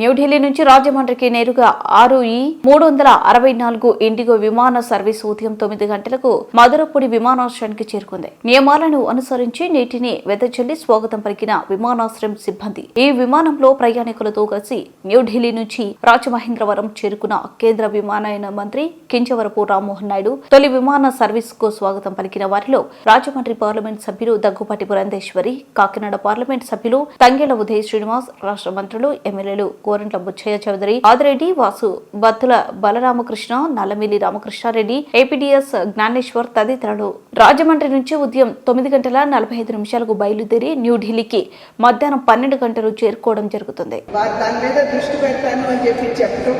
న్యూఢిల్లీ నుంచి రాజమండ్రికి నేరుగా ఆరు ఈ మూడు వందల అరవై నాలుగు ఇండిగో విమాన సర్వీస్ ఉదయం తొమ్మిది గంటలకు మధురపూడి విమానాశ్రయానికి చేరుకుంది. నియమాలను అనుసరించి నీటిని వెదజల్లి స్వాగతం పలికిన విమానాశ్రయం సిబ్బంది. ఈ విమానంలో ప్రయాణికులతో కలిసి న్యూఢిల్లీ నుంచి రాజమహేంద్రవరం చేరుకున్న కేంద్ర విమానయాన మంత్రి కించవరపు రామ్మోహన్ నాయుడు తొలి విమాన సర్వీస్కు స్వాగతం పలికిన వారిలో రాజమండ్రి పార్లమెంట్ సభ్యులు దగ్గుపాటి పురంధేశ్వరి కాకినాడ పార్లమెంట్ సభ్యులు తంగేల ఉదయ్ శ్రీనివాస్ రాష్ట్ర మంత్రులు ఎమ్మెల్యేలు కోరంట్ల బుచ్చయ్య చౌదరి ఆదిరెడ్డి వాసు బత్తుల బలరామకృష్ణ నల్లమిల్లి రామకృష్ణారెడ్డి ఏపీడీఎస్ జ్ఞానేశ్వర్ తదితరులు. రాజమండ్రి నుంచి ఉదయం తొమ్మిది గంటల నలభై ఐదు నిమిషాలకు బయలుదేరి న్యూఢిల్లీకి మధ్యాహ్నం పన్నెండు గంటలు చేరుకోవడం జరుగుతుంది. దాని మీద దృష్టి పెడతాను అని చెప్పి చెప్పడం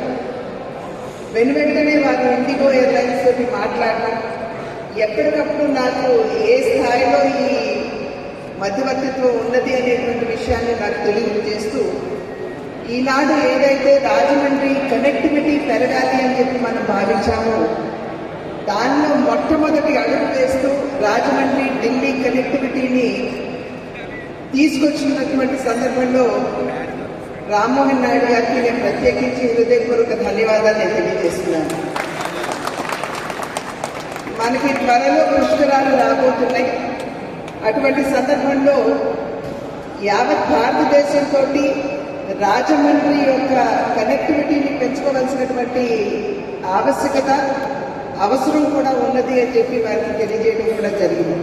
వెను వెంటనే వారు ఇండిగో ఎయిర్లైన్స్ తోటి మాట్లాడడం ఎప్పటికప్పుడు నాకు ఏ స్థాయిలో ఈ మధ్యవర్తిత్వం ఉన్నది అనేటువంటి విషయాన్ని నాకు తెలియజేస్తూ ఈనాడు ఏదైతే రాజమండ్రి కనెక్టివిటీ పెరగాలి అని చెప్పి మనం భావించామో దానిలో మొట్టమొదటి అడుగు వేస్తూ రాజమండ్రి ఢిల్లీ కనెక్టివిటీని తీసుకొచ్చినటువంటి సందర్భంలో రామ్మోహన్ నాయుడు గారికి నేను ప్రత్యేకించి హృదయపూర్వక ధన్యవాదాలు నేను తెలియజేస్తున్నాను. మనకి త్వరలో పుష్కరాలు రాబోతున్నాయి. అటువంటి సందర్భంలో యావత్ భారతదేశంతో రాజమండ్రి యొక్క కనెక్టివిటీని పెంచుకోవాల్సినటువంటి ఆవశ్యకత అవసరం కూడా ఉన్నది అని చెప్పి వారికి తెలియజేయడం కూడా జరిగింది.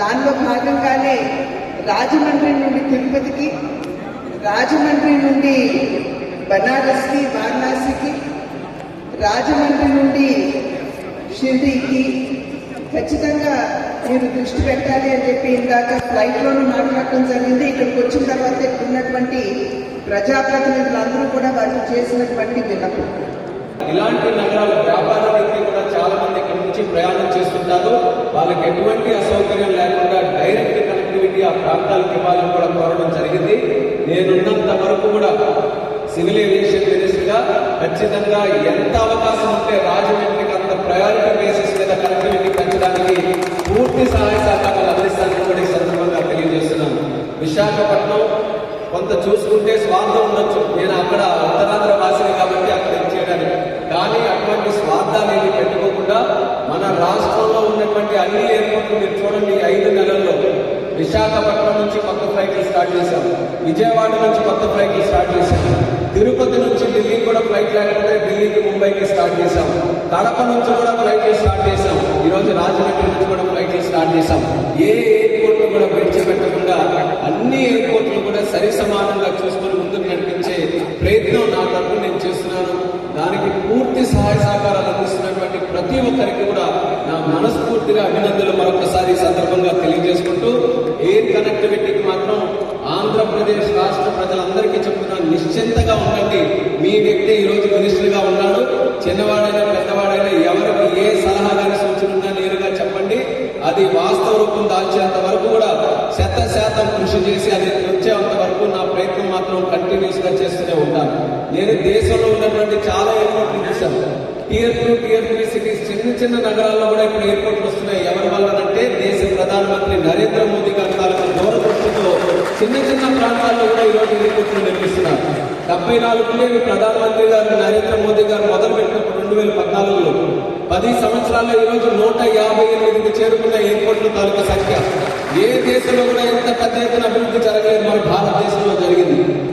దానిలో భాగంగానే రాజమండ్రి నుండి తిరుపతికి రాజమండ్రి నుండి బనారస్కి వారణాసికి రాజమండ్రి నుండి షిర్డీకి ఖచ్చితంగా మీరు దృష్టి పెట్టాలి అని చెప్పి ఇందాక ఫ్లైట్లోనూ మాట్లాడటం జరిగింది. ఇక్కడికి వచ్చిన తర్వాత ఇక్కడ ఉన్నటువంటి ప్రజాప్రతినిధులందరూ కూడా వాళ్ళు చేసినటువంటి విన్నపం ఇలాంటి నగరాలు వ్యాపార రీతి కూడా చాలా మంది ఇక్కడ నుంచి ప్రయాణం చేస్తుంటారు. వాళ్ళకి ఎటువంటి అసౌకర్యం లేకుండా డైరెక్ట్ కనెక్టివిటీ ఆ ప్రాంతాలకు ఇవ్వాలని కూడా కోరడం జరిగింది. నేనున్నంత వరకు కూడా సివిల్ ఏవియేషన్ మినిస్టర్గా ఖచ్చితంగా ఎంత అవకాశం ఉంటే రాజమండ్రికి అంత కొంత చూసుకుంటే స్వార్థం ఉండొచ్చు. నేను అక్కడ ఉత్తరాంధ్ర వాసిని కాబట్టి అక్కడ చేయడానికి కానీ అటువంటి స్వార్థాన్ని పెట్టుకోకుండా మన రాష్ట్రంలో ఉన్నటువంటి అన్ని ఎయిర్పోర్ట్లు మీరు చూడండి. ఐదు నెలల్లో విశాఖపట్నం నుంచి కొత్త ఫ్లైట్లు స్టార్ట్ చేశాం. విజయవాడ నుంచి కొత్త ఫ్లైట్లు స్టార్ట్ చేశాం. తిరుపతి నుంచి ఢిల్లీ కూడా ఫ్లైట్ లేకపోతే ఢిల్లీకి ముంబైకి స్టార్ట్ చేశాం. కడప నుంచి కూడా ఫ్లైట్లు స్టార్ట్ చేశాం. ఈరోజు రాజమండ్రి నుంచి కూడా ఫ్లైట్లు స్టార్ట్ చేశాం. ఏ ఎయిర్పోర్ట్ కూడా విడిచిపెట్టకుండా అన్ని ఎయిర్పోర్ట్ సరి సమానంగా చూసుకొని ముందుకు నడిపించే ప్రయత్నం నా తరపు నేను చేస్తున్నాను. దానికి పూర్తి సహాయ సహకారాలు అందిస్తున్నటువంటి ప్రతి ఒక్కరికి కూడా నా మనస్ఫూర్తిగా అభినందనలు మరొకసారి సందర్భంగా తెలియజేసుకుంటూ ఎయిర్ కనెక్టివిటీకి మాత్రం ఆంధ్రప్రదేశ్ రాష్ట్ర ప్రజలందరికీ చెప్తున్నాను నిశ్చింతగా ఉండండి. మీ వ్యక్తి ఈరోజు మినిస్టర్గా ఉన్నాడు. చిన్నవాడైనా పెద్దవాడైనా ఎవరికి ఏ సలహా కానీ సూచన ఉన్నా నేరుగా చెప్పండి. అది వాస్తవ రూపం దాల్చేంత వరకు కూడా శత శాతం కృషి చేసి అది వచ్చేంత వరకు నా ప్రయత్నం మాత్రం కంటిన్యూస్గా చేస్తూనే ఉంటాను నేను దేశంలో ఉన్నటువంటి చాలా ఎయిర్పోర్ట్లు చూశాను. Tier two tier three cities చిన్న చిన్న నగరాల్లో కూడా ఇప్పుడు ఎయిర్పోర్ట్లు వస్తున్నాయి. ఎవరి వల్లనంటే దేశ ప్రధానమంత్రి నరేంద్ర మోదీ చిన్న చిన్న ప్రాంతాల్లో కూడా ఈ రోజు నిర్మిస్తున్నారు. డెబ్బై నాలుగులో ప్రధానమంత్రి గారు నరేంద్ర మోదీ గారు మొదలు పెట్టినప్పుడు రెండు వేల పద్నాలుగులో పది సంవత్సరాల్లో ఈ రోజు నూట యాభై ఎనిమిది చేరుకున్న ఎయిర్పోర్ట్ల తాలూకా సంఖ్య. ఏ దేశంలో కూడా ఎంత పెద్ద ఎత్తున అభివృద్ధి జరగలేదు మన భారతదేశంలో జరిగింది.